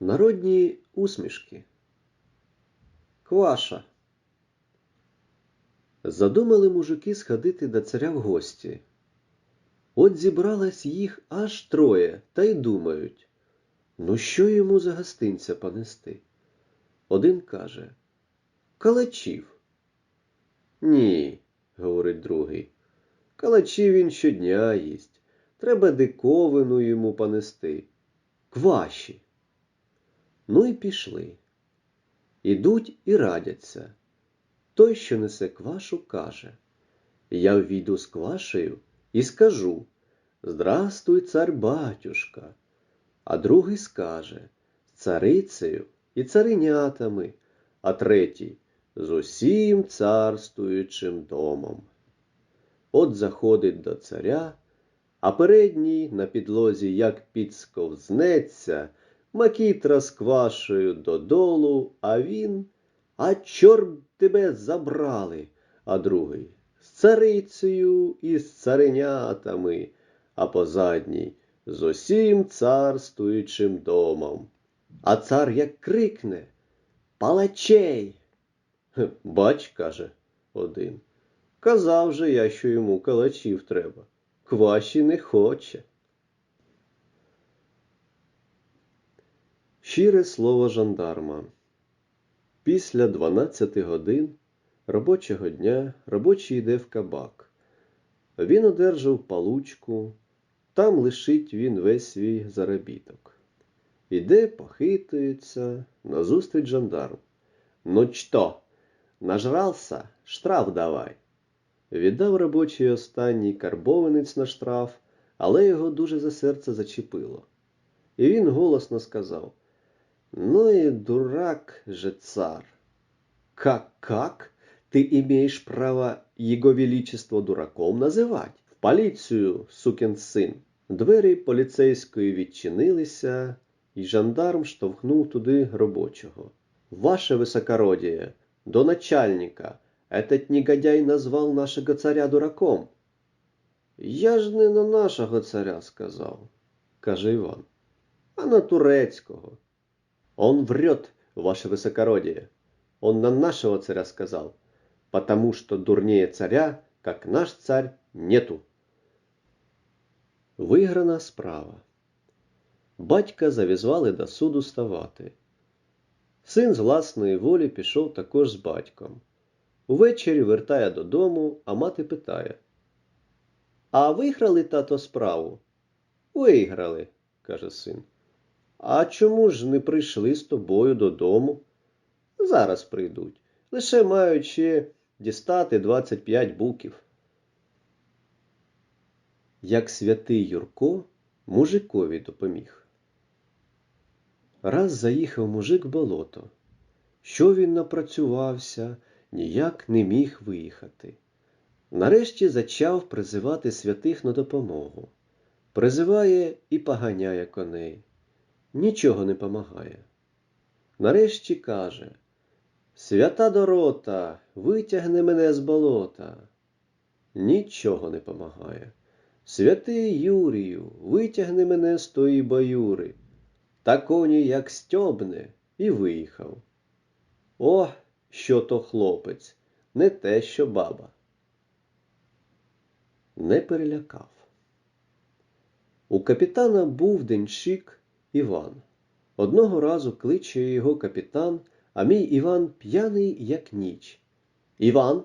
Народні усмішки. Кваша. Задумали мужики сходити до царя в гості. От зібралось їх аж троє, та й думають, ну що йому за гостинця понести? Один каже Калачів. Ні, говорить другий. Калачів він щодня їсть. Треба диковину йому понести. Кваші. Ну і пішли. Ідуть і радяться. Той, що несе квашу, каже Я ввійду з квашею і скажу Здрастуй, цар батюшка. А другий скаже з царицею і царинятами, а третій з усім царствуючим домом. От заходить до царя, а передній на підлозі, як підсковзнеться, макітра з квашею додолу, а він, а чорт тебе забрали, а другий з царицею і з царинятами, а позадній з усім царствуючим домом. А цар як крикне Палачей. Бач, каже один. Казав же я, що йому калачів треба. Кваші не хоче. Щире слово жандарма. Після 12 годин робочого дня робочий йде в кабак. Він одержав палучку, там лишить він весь свій заробіток. Іде, похитується, назустріч жандарм. Ну что, нажрался? Штраф давай. Віддав робочий останній карбованець на штраф, але його дуже за серце зачепило. І він голосно сказав: Ну и дурак же цар. Как, как? Ты имеешь право его величество дураком називать? В поліцію, сукин син. Двері поліцейської відчинилися, і жандарм штовхнув туди робочого. Ваше високородие, до начальника. Этот негодяй назвал нашего царя дураком. Я ж не на нашого царя сказав, каже Іван, а на турецького. Он врет, ваше высокородие. Он на нашего царя сказал, потому что дурнее царя, как наш царь, нету. Виграна справа. Батька завізвали до суду ставати. Син з власної волі пішов також з батьком. Увечері вертає додому, а мати питає: А виграли тато справу? Виграли, каже син. А чому ж не прийшли з тобою додому? Зараз прийдуть. Лише мають ще дістати 25 буків. Як святий Юрко мужикові допоміг. Раз заїхав мужик в болото. Що він напрацювався, ніяк не міг виїхати. Нарешті зачав призивати святих на допомогу. Призиває і поганяє коней. Нічого не помагає. Нарешті каже Свята Дорота, витягни мене з болота. Нічого не помагає. Святий Юрію, витягни мене з тої баюри. Та коні як стьобне, і виїхав. О, що то хлопець, не те, що баба. Не перелякав. У капітана був денщик Іван. Одного разу кличе його капітан, а мій Іван п'яний, як ніч. Іван,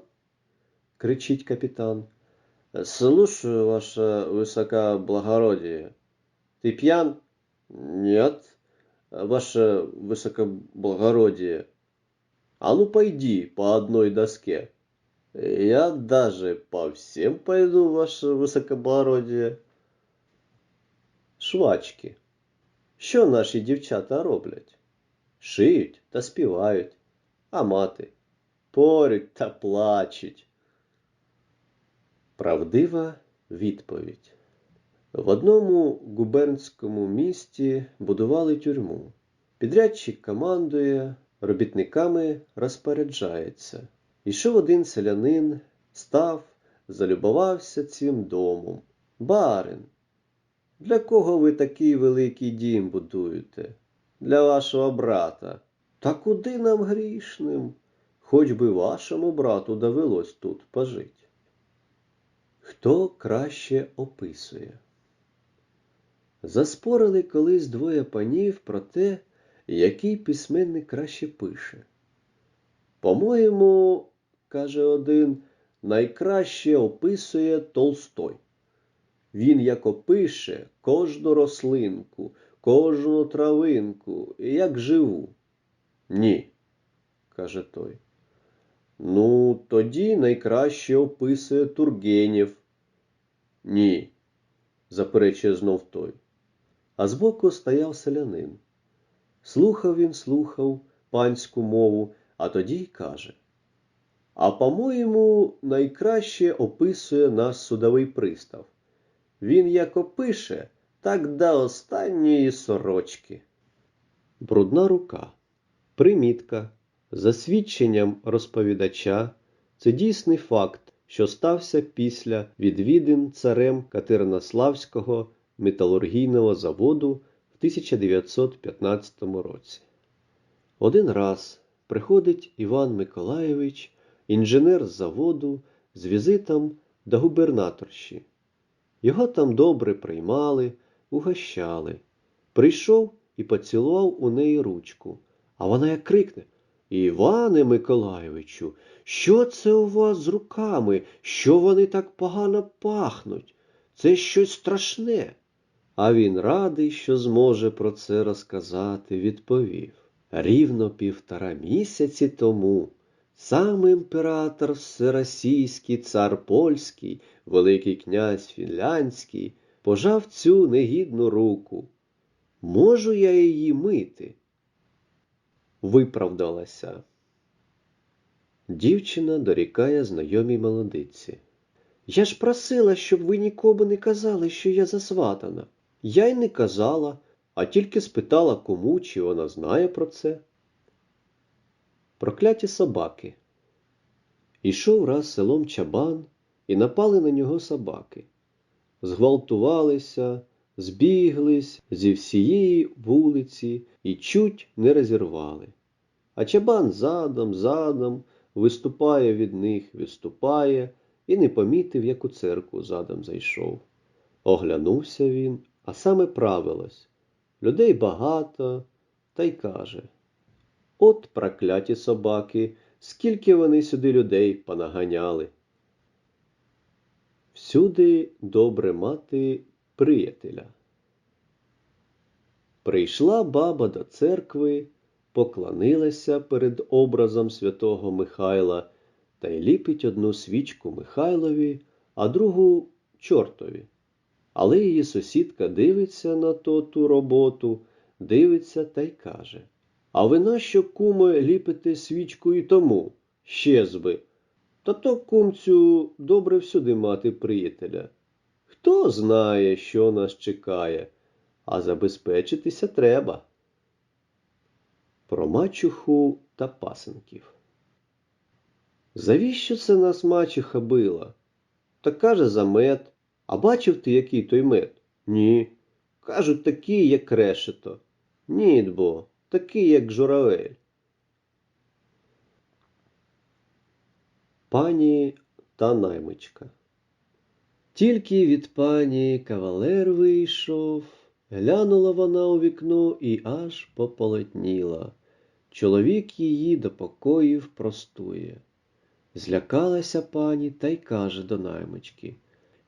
кричить капітан. Слушаю, ваше высокоблагородие. Ты пьян? Нет, ваше высокоблагородие. А ну пойди по одной доске. Я даже по всем пойду, ваше високоблагородіє. Швачки. Що наші дівчата роблять? Шиють та співають, а мати порють та плачуть. Правдива відповідь. В одному губернському місті будували тюрму. Підрядчик командує, робітниками розпоряджається. Ішов один селянин, став, залюбувався цим домом. Барин, для кого ви такий великий дім будуєте? для вашого брата. Та куди нам грішним? Хоч би вашому брату довелось тут пожить. Хто краще описує? Заспорили колись двоє панів про те, який письменник краще пише. По-моєму, каже один, найкраще описує Толстой. Він як опише кожну рослинку, кожну травинку, як живу. Ні, каже той. Ну, тоді найкраще описує Тургенєв. Ні, заперечує знов той. А збоку стояв селянин. Слухав він, слухав панську мову, а тоді й каже. А по-моєму, найкраще описує наш судовий пристав. Він як опише, так до останньої сорочки. Брудна рука. Примітка. За свідченням розповідача, це дійсний факт, що стався після відвідин царем Катеринославського металургійного заводу в 1915 році. Один раз приходить Іван Миколаєвич, інженер заводу, з візитом до губернаторші. Його там добре приймали, угощали. Прийшов і поцілував у неї ручку, а вона як крикне Іване Миколайовичу, що це у вас з руками? Що вони так погано пахнуть? Це щось страшне. А він радий, що зможе про це розказати, відповів. Рівно півтора місяці тому сам імператор всеросійський, цар польський, Великий князь фінляндський пожав цю негідну руку. Можу я її мити? Виправдалася. Дівчина дорікає знайомій молодиці. Я ж просила, щоб ви нікому не казали, що я засватана. Я й не казала, а тільки спитала кому, чи вона знає про це. Прокляті собаки. Ішов раз селом чабан, і напали на нього собаки. Зґвалтувалися, збіглись зі всієї вулиці і чуть не розірвали. А чабан задом, задом виступає від них, виступає і не помітив, як у церкву задом зайшов. Оглянувся він, а саме правилось. Людей багато, та й каже. От прокляті собаки, скільки вони сюди людей понаганяли. Всюди добре мати приятеля. Прийшла баба до церкви, поклонилася перед образом святого Михайла та й ліпить одну свічку Михайлові, а другу чортові. Але її сусідка дивиться на то ту роботу, дивиться та й каже А ви нащо, куме, ліпите свічку і тому? Щез би. Та то, кумцю, добре всюди мати приятеля. Хто знає, що нас чекає, а забезпечитися треба. Про мачуху та пасенків. Завіщо це нас мачуха била? Та каже за мед. А бачив ти, який той мед? Ні. Кажуть, такий, як решето. Ні, бо, такий, як журавель. Пані та наймичка. Тільки від пані кавалер вийшов, глянула вона у вікно і аж пополотніла. Чоловік її до покоїв простує. Злякалася пані та й каже до наймички.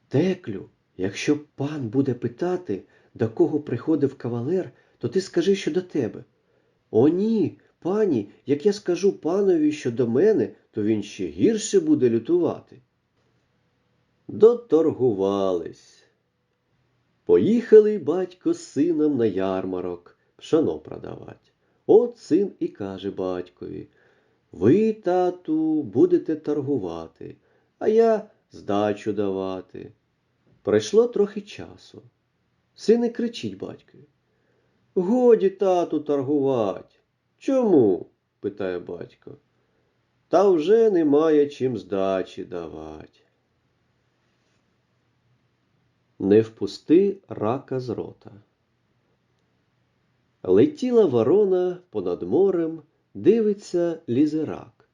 Теклю, якщо пан буде питати, до кого приходив кавалер, то ти скажи, що до тебе. О, ні, пані, як я скажу панові, що до мене, то він ще гірше буде лютувати. Доторгувались. Поїхали батько з сином на ярмарок пшоно продавать. От син і каже батькові Ви, тату, будете торгувати, а я здачу давати. Пройшло трохи часу. Син і кричить батькові. Годі, тату, торгувати. Чому? питає батько. Та вже немає чим здачі давати. Не впусти рака з рота. Летіла ворона понад морем, дивиться лізерак.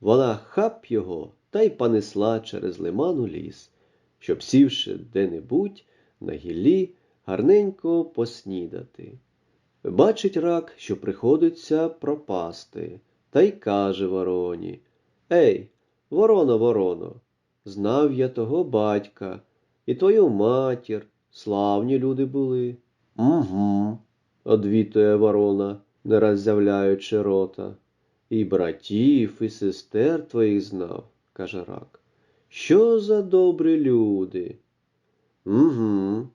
Вона хап його та й понесла через лиман у ліс, щоб сівши де-небудь на гіллі гарненько поснідати. Бачить рак, що приходиться пропасти, та й каже вороні Ей, вороно, вороно, знав я того батька і твою матір, славні люди були. Угу, одвітує ворона, не роззявляючи рота. І братів, і сестер твоїх знав, каже рак. Що за добрі люди? Угу,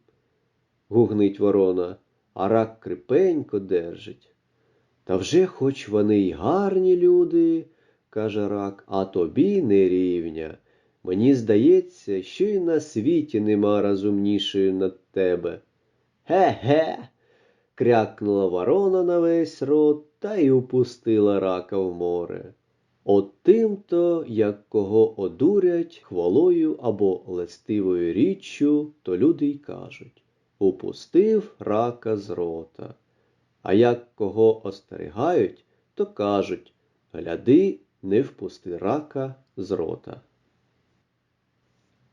гугнить ворона, а рак кріпенько держить. Та вже хоч вони й гарні люди, каже рак, а тобі не рівня. Мені здається, що й на світі нема розумнішої над тебе. Ге-ге. крякнула ворона на весь рот та й упустила рака в море. От тим-то, як кого одурять хвалою або лестивою річчю, то люди й кажуть упустив рака з рота. А як кого остерігають, то кажуть гляди, не впусти рака з рота.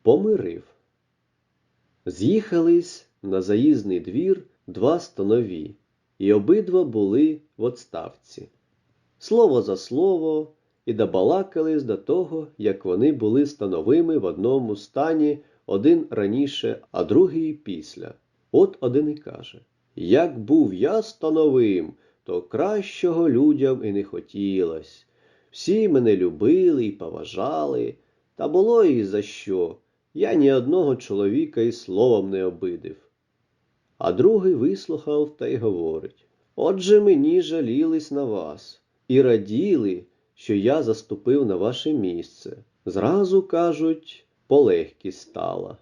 Помирив. З'їхались на заїзний двір два станові, і обидва були в отставці. Слово за слово, і добалакались до того, як вони були становими в одному стані, один раніше, а другий після. От один і каже Як був я становим, то кращого людям і не хотілось. Всі мене любили і поважали, та було і за що. Я ні одного чоловіка і словом не обидив. А другий вислухав та й говорить Отже мені жалілись на вас і раділи, що я заступив на ваше місце. Зразу кажуть, полегкість стала.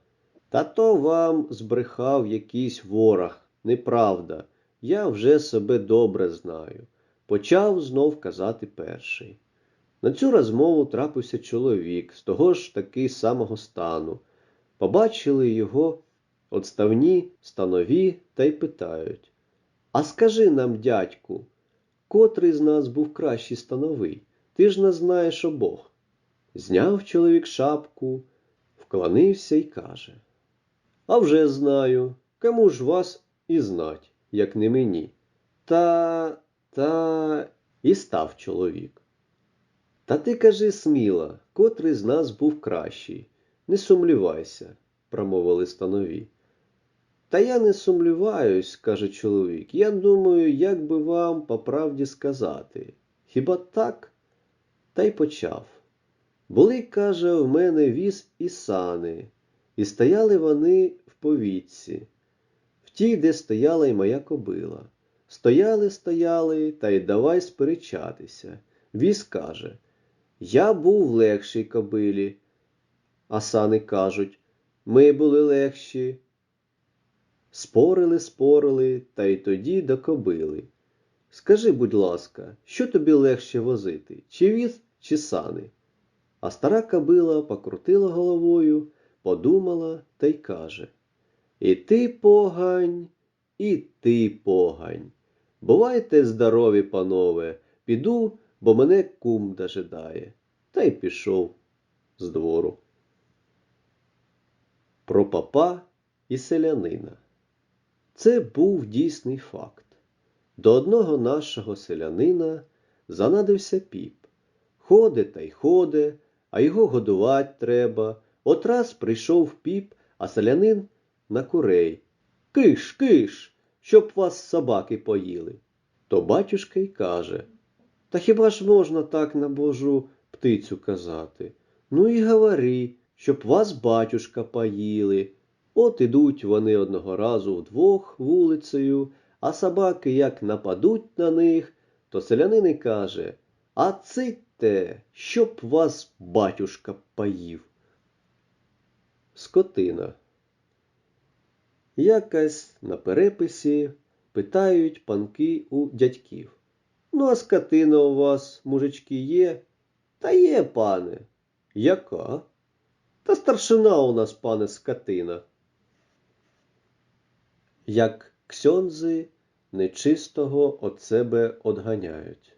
Та то вам збрехав якийсь ворог, неправда, я вже себе добре знаю. Почав знов казати перший. На цю розмову трапився чоловік з того ж таки самого стану. Побачили його отставні станові та й питають А скажи нам, дядьку, котрий з нас був кращий становий? Ти ж не знаєш обох. Зняв чоловік шапку, вклонився й каже А вже знаю, кому ж вас і знать, як не мені. Та, та, і став чоловік. Та ти кажи сміло, котрий з нас був кращий. Не сумлівайся, промовили станові. Та я не сумліваюсь, каже чоловік. Я думаю, як би вам по правді сказати. Хіба так? Та й почав. Були, каже, в мене віз і сани, і стояли вони в повітці, тій, де стояла й моя кобила. Стояли, стояли, та й давай сперечатися. Віз каже Я був легший кобилі. А сани кажуть Ми були легші. Спорили, спорили, та й тоді до кобили. Скажи, будь ласка, що тобі легше возити, чи віз, чи сани? А стара кобила покрутила головою, подумала та й каже І ти погань, і ти погань. Бувайте здорові, панове, піду, бо мене кум дожидає. Та й пішов з двору. Про папа і селянина. Це був дійсний факт. До одного нашого селянина занадився піп. Ходе та й ходе, а його годувати треба. От раз прийшов піп, а селянин на курей. Киш, киш, щоб вас собаки поїли. То батюшка й каже Та хіба ж можна так на божу птицю казати? Ну і говори, щоб вас батюшка поїли. От ідуть вони одного разу вдвох вулицею, а собаки як нападуть на них, то селянин і каже А цитьте, щоб вас батюшка поїв. Скотина. Якась на переписі питають панки у дядьків. Ну, а скотина у вас, мужички, є? Та є, пане. Яка? Та старшина у нас, пане, скотина. Як ксьонзи нечистого от себе одганяють.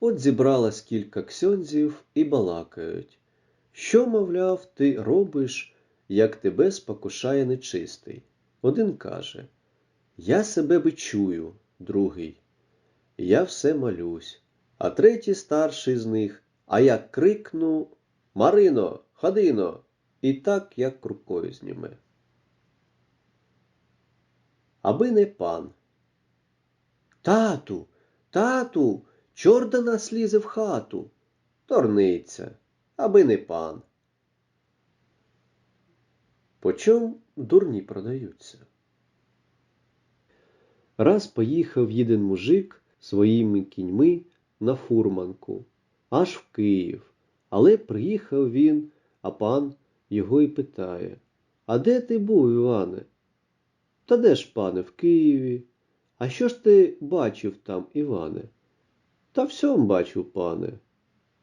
От зібралось кілька ксьондзів і балакають. Що, мовляв, ти робиш, як тебе спокушає нечистий? Один каже Я себе бичую, другий. Я все молюсь. А третій старший з них, а я крикну Марино, ходино, і так як рукою зніме. Аби не пан. Тату, тату, чор до нас лізе в хату. Торниця, аби не пан. Почом дурні продаються? Раз поїхав їден мужик своїми кіньми на фурманку, аж в Київ. Але приїхав він, а пан його й питає: А де ти був, Іване? Та де ж, пане, в Києві? А що ж ти бачив там, Іване? Та всьом бачив, пане.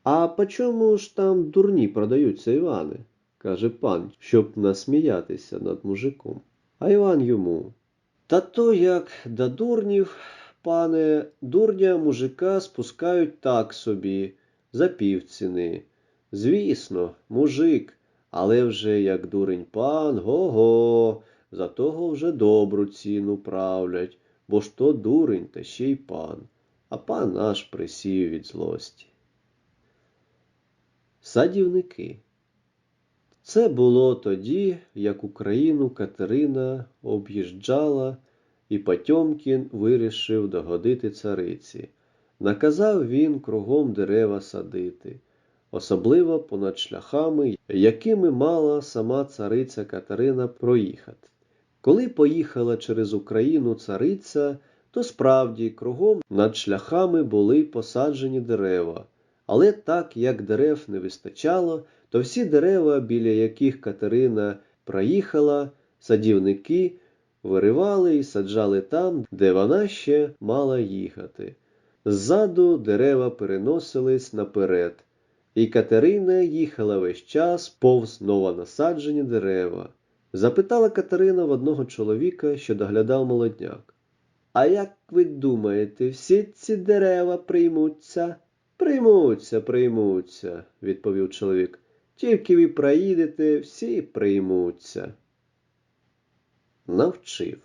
А по чому ж там дурні продаються, Іване? Каже пан, щоб насміятися над мужиком. А Іван йому. Та то як до дурнів, пане, дурня мужика спускають так собі, за півціни. Звісно, мужик, але вже як дурень пан, го-го, за того вже добру ціну правлять, бо ж то дурень та ще й пан, а пан наш присів від злості. Садівники. Це було тоді, як Україну Катерина об'їжджала, і Потьомкін вирішив догодити цариці. Наказав він кругом дерева садити, особливо понад шляхами, якими мала сама цариця Катерина проїхати. Коли поїхала через Україну цариця, то справді кругом над шляхами були посаджені дерева, але так як дерев не вистачало, то всі дерева, біля яких Катерина проїхала, садівники виривали і саджали там, де вона ще мала їхати. Ззаду дерева переносились наперед, і Катерина їхала весь час повз новонасаджені дерева. Запитала Катерина в одного чоловіка, що доглядав молодняк. А як ви думаєте, всі ці дерева приймуться? Приймуться, приймуться, відповів чоловік. Тільки ви проїдете, всі приймуться. Навчив.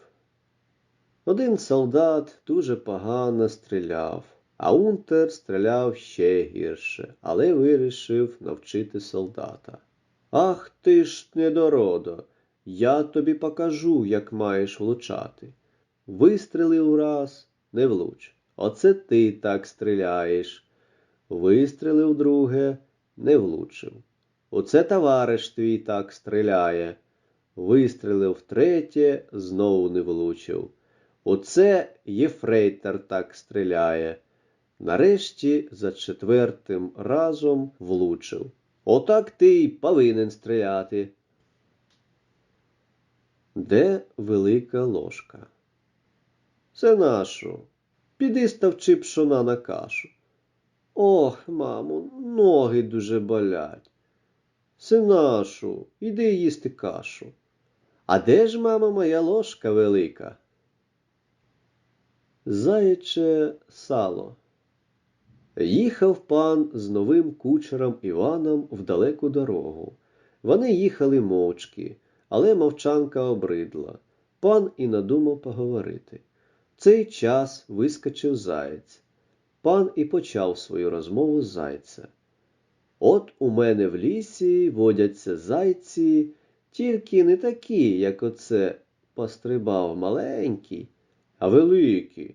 Один солдат дуже погано стріляв, а унтер стріляв ще гірше, але вирішив навчити солдата. Ах ти ж недородо, я тобі покажу, як маєш влучати. Вистрелив раз, не влуч. Оце ти так стріляєш. Вистрелив друге, не влучив. Оце товариш твій так стріляє. Вистрелив втретє, знову не влучив. Оце єфрейтор так стріляє. Нарешті за четвертим разом влучив. Отак ти й повинен стріляти. Де велика ложка? Це нашу. Піди ставчи пшона на кашу. Ох, мамо, ноги дуже болять. Синашу, іди їсти кашу. А де ж, мама, моя ложка велика? Заяче сало. Їхав пан з новим кучером Іваном в далеку дорогу. Вони їхали мовчки, але мовчанка обридла. Пан і надумав поговорити. В цей час вискочив заєць. Пан і почав свою розмову з зайця. От у мене в лісі водяться зайці, тільки не такі, як оце пострибав маленький, а великі.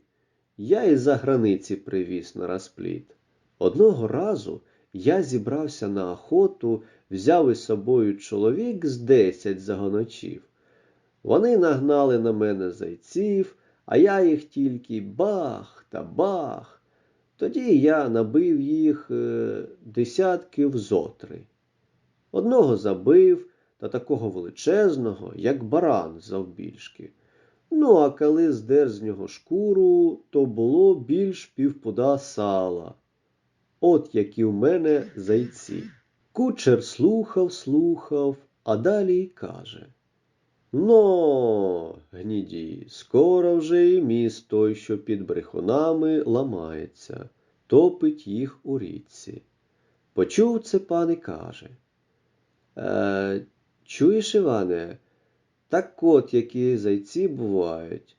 Я із-за границі привіз на розпліт. Одного разу я зібрався на охоту, взяв із собою чоловік з десять загоночів. Вони нагнали на мене зайців, а я їх тільки бах та бах. Тоді я набив їх е, десятків зотри. Одного забив та такого величезного, як баран завбільшки. Ну, а коли здер з нього шкуру, то було більш півпуда сала. От які в мене зайці. Кучер слухав, слухав, а далі й каже Но, гнідій, скоро вже і міст той, що під брехунами ламається, топить їх у річці. Почув це пан і каже. Е, чуєш, Іване, так от які зайці бувають.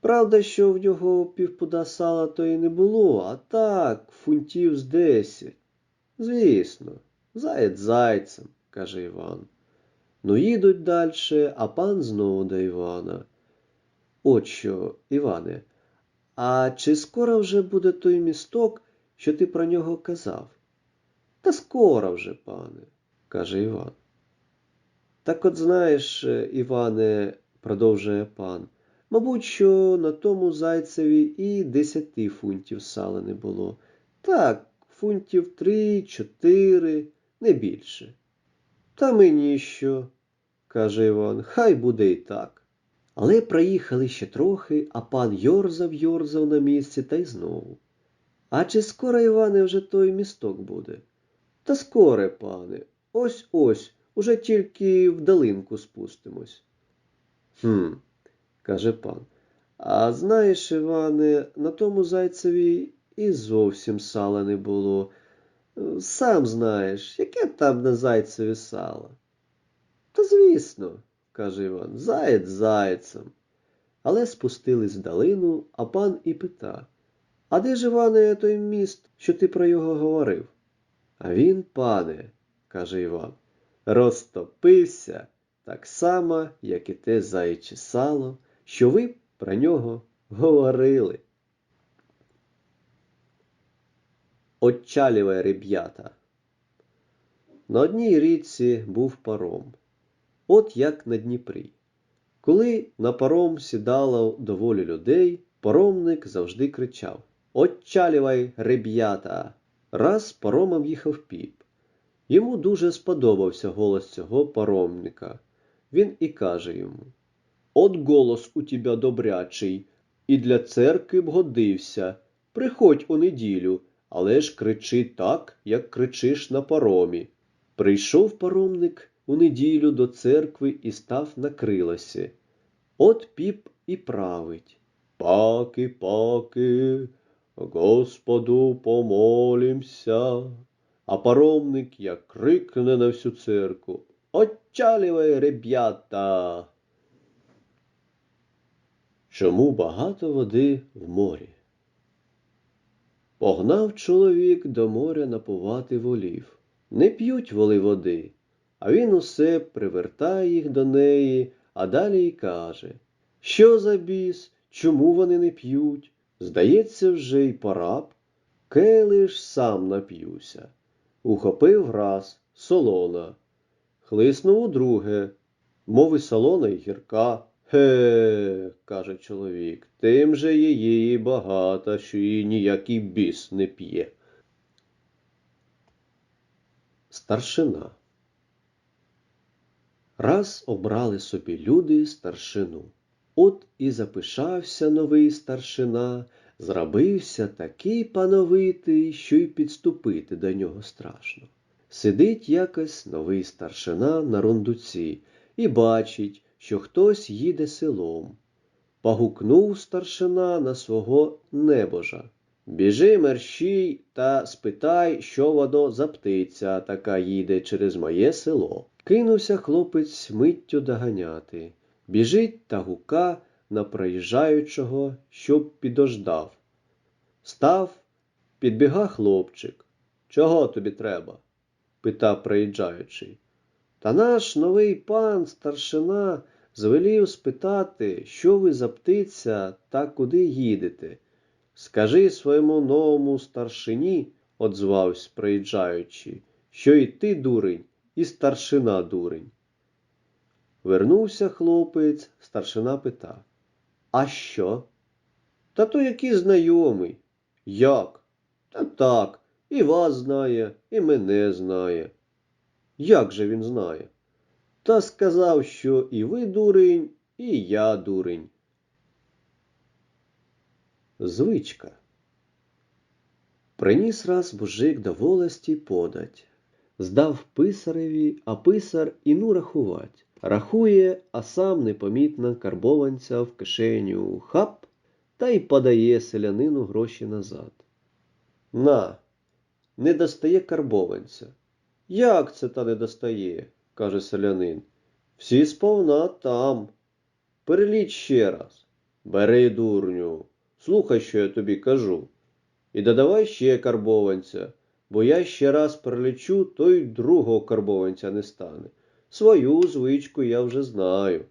Правда, що в нього півпуда сала то і не було, а так, фунтів з десять. Звісно, заєць зайцем, каже Іван. Ну, їдуть дальше, а пан знову до Івана. От що, Іване, а чи скоро вже буде той місток, що ти про нього казав? Та скоро вже, пане, каже Іван. Так от знаєш, Іване, продовжує пан, мабуть, що на тому зайцеві і десяти фунтів сала не було. Так, фунтів три, чотири, не більше. Та мені що, каже Іван, хай буде і так. Але проїхали ще трохи, а пан йорзав йорзав на місці та й знову. А чи скоро, Іване, вже той місток буде? Та скоре, пане, ось ось, уже тільки в долинку спустимось. Хм, каже пан. А знаєш, Іване, на тому зайцеві і зовсім сала не було. Сам знаєш, яке там на зайцеві сало? Та звісно, каже Іван, заєць зайцем. Але спустились в долину, а пан і пита. А де ж, Іване, той міст, що ти про його говорив? А він, пане, каже Іван, розтопився так само, як і те заяче сало, що ви про нього говорили. Отчаліве ребята. На одній річці був паром, от як на Дніпрі. Коли на паром сідало доволі людей, паромник завжди кричав Отчалівай, ребята! Раз паромом їхав піп. Йому дуже сподобався голос цього паромника. Він і каже йому От голос у тебе добрячий, і для церкви б годився. Приходь у неділю, але ж кричи так, як кричиш на паромі. Прийшов паромник у неділю до церкви і став на крилосі. От піп і править. Паки, паки, Господу помолімся. А паромник як крикне на всю церкву. Отчалівай, ребята. Чому багато води в морі? Погнав чоловік до моря напувати волів. Не п'ють воли води, а він усе привертає їх до неї, а далі й каже Що за біс? Чому вони не п'ють? Здається, вже й пора б. Келиш сам нап'юся. Ухопив раз солона, хлиснув у друге, мови солона й гірка. Ге, каже чоловік, тим же її багата, що її ніякий біс не п'є. Старшина. Раз обрали собі люди старшину. От і запишався новий старшина, зробився такий пановитий, що й підступити до нього страшно. Сидить якось новий старшина на рундуці і бачить, що хтось їде селом. Погукнув старшина на свого небожа. Біжи мерщій та спитай, що воно за птиця така їде через моє село. Кинувся хлопець миттю доганяти. Біжить та гука на проїжджаючого, щоб підождав. Став, підбіга хлопчик. Чого тобі треба? питав проїжджаючий. Та наш новий пан, старшина, звелів спитати, що ви за птиця та куди їдете. Скажи своєму новому старшині, одзвався проїжджаючи, що і ти дурень, і старшина дурень. Вернувся хлопець, старшина питав. А що? Та то який знайомий. Як? Та так, і вас знає, і мене знає. Як же він знає? Та сказав, що і ви дурень, і я дурень. Звичка. Приніс раз мужик до волості подать. Здав писареві, а писар і ну рахувать. Рахує, а сам непомітно карбованця в кишеню хап та й подає селянину гроші назад. На, не достає карбованця. Як це та не достає? каже селянин. Всі сповна там. Переліч ще раз. Бери, дурню, слухай, що я тобі кажу. І додавай ще карбованця, бо я ще раз перелічу, то й другого карбованця не стане. Свою звичку я вже знаю.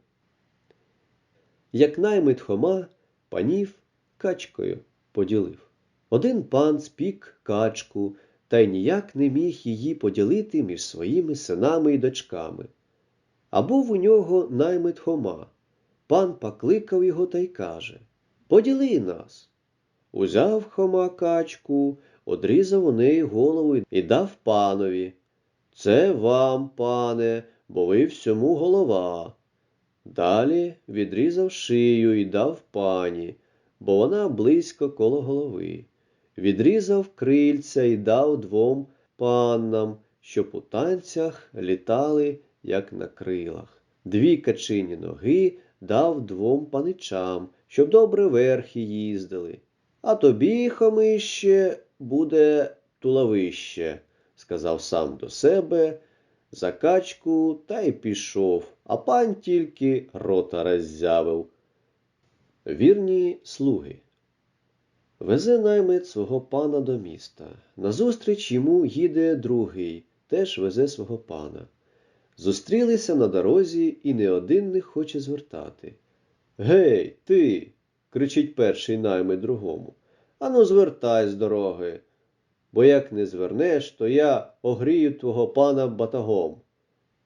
Як наймит Хома панів качкою поділив. Один пан спік качку та й ніяк не міг її поділити між своїми синами і дочками. А був у нього наймит Хома. Пан покликав його та й каже Поділи нас. Узяв Хома качку, одрізав у неї голову і дав панові. Це вам, пане, бо ви всьому голова. Далі відрізав шию і дав пані, бо вона близько коло голови. Відрізав крильця і дав двом паннам, щоб у танцях літали, як на крилах. Дві качині ноги дав двом паничам, щоб добре верхи їздили. А тобі, хомище, буде туловище, сказав сам до себе, за качку та й пішов, а пан тільки рота роззявив. Вірні слуги. Везе наймит свого пана до міста. Назустріч йому їде другий, теж везе свого пана. Зустрілися на дорозі, і не один не хоче звертати. Гей, ти. кричить перший наймит другому. Ану, звертай з дороги, бо як не звернеш, то я огрію твого пана батагом.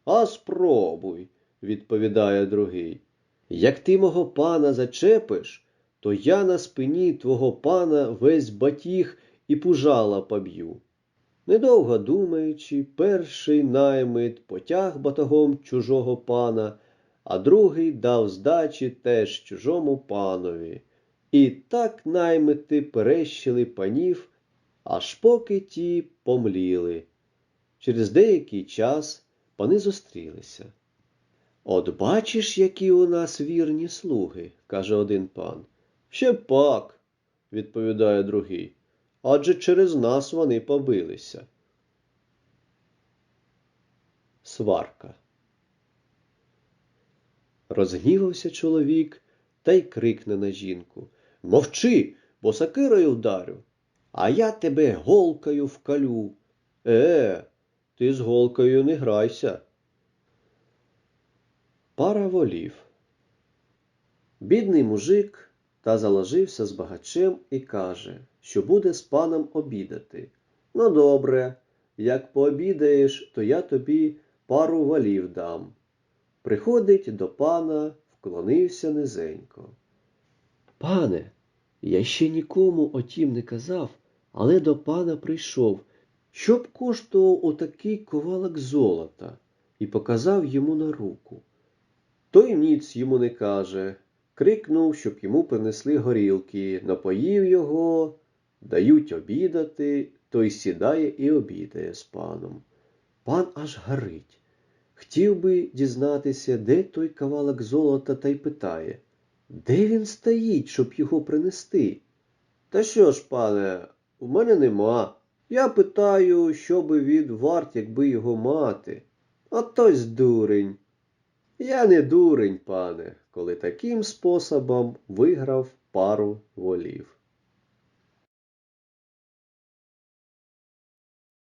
А спробуй, відповідає другий. Як ти мого пана зачепиш, то я на спині твого пана весь батіг і пужала поб'ю. Недовго думаючи, перший наймит потяг батагом чужого пана, а другий дав здачі теж чужому панові. І так наймити перещили панів, аж поки ті помліли. Через деякий час пани зустрілися. От бачиш, які у нас вірні слуги, каже один пан. Ще пак, відповідає другий, адже через нас вони побилися. Сварка. Розгнівався чоловік та й крикне на жінку. Мовчи, бо сакирою вдарю, а я тебе голкою вкалю. Е, ти з голкою не грайся. Пара волів. Бідний мужик та заложився з багачем і каже, що буде з паном обідати. Ну, добре, як пообідаєш, то я тобі пару валів дам. Приходить до пана, вклонився низенько. Пане, я ще нікому о тім не казав, але до пана прийшов, щоб коштував отакий ковалок золота, і показав йому на руку. Той ніц йому не каже, крикнув, щоб йому принесли горілки, напоїв його, дають обідати, той сідає і обідає з паном. Пан аж горить. Хотів би дізнатися, де той кавалок золота, та й питає, де він стоїть, щоб його принести? Та що ж, пане, у мене нема. Я питаю, що би він варт, якби його мати. А тось дурень. Я не дурень, пане, коли таким способом виграв пару волів.